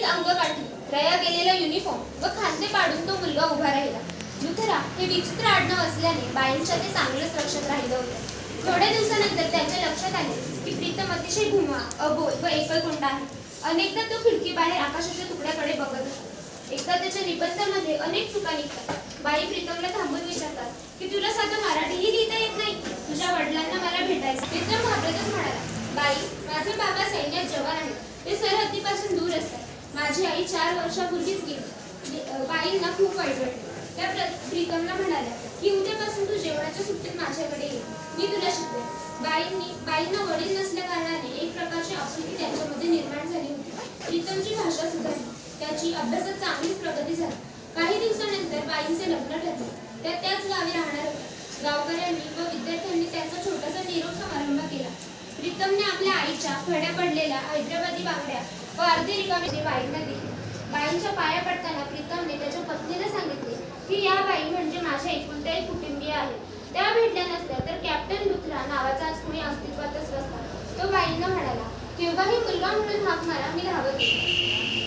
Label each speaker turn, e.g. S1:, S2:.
S1: खिळखिळीत अंगकाठी रया गेलेला युनिफॉर्म व खांदे पाडून तो मुलगा उभा राहिला. लुथरा हे विचित्र आडनाव असल्याने बाईंच्या ते चांगलंच लक्षात राहिलं होतं. थोड्या दिवसानंतर त्याच्या लक्षात आले की प्रीतम अतिशय भुमा अबोल व एकलकोंडा आहे. अनेकदा तो खिडकी बाहेर आकाशाच्या तुकड्याकडे बघत असतो एकदा त्याच्या निबंधामध्ये अनेक चुका निघतात. बाई प्रीतमला माझी आई चार वर्षापूर्वीच गेली. म्हणजे, बाईंना खूप वाईट वाटले. त्या प्रीतमला म्हणाल्या की उद्यापासून तू जेवणाच्या सुट्टीत माझ्याकडे ये. मी तुला शिकवेन. बाईंनी बाईंना वडील नसल्या कारणाने एक प्रकारची आपुलकी त्यांच्यामध्ये निर्माण झाली होती. प्रीतमची भाषा सुधारली. त्याची अभ्यासात चांगलीच प्रगती झाली. काही दिवसानंतर बाईंचे लग्न ठरले. त्या त्याच गावी राहणार होत्या. गावकऱ्यांनी व विद्यार्थ्यांनी त्यांचा छोटासा निरोप समारंभ केला. प्रीतमने आपल्या आईच्या खड्या पडलेल्या हैदराबादी बांगड्या व अर्धी रिकामी बाईंना दिली बाईंच्या पाया पडताना प्रीतमने त्याच्या पत्नीला सांगितले की या बाई म्हणजे माझ्या एकुलत्या एक कुटुंबीय आहे त्या भेटल्या नसत्या तर कॅप्टन लुथरा नावाचा आज कोणी अस्तित्वातच नसता. तो बाईंना म्हणाला केव्हाही मुलगा म्हणून हाक मारा मी धावत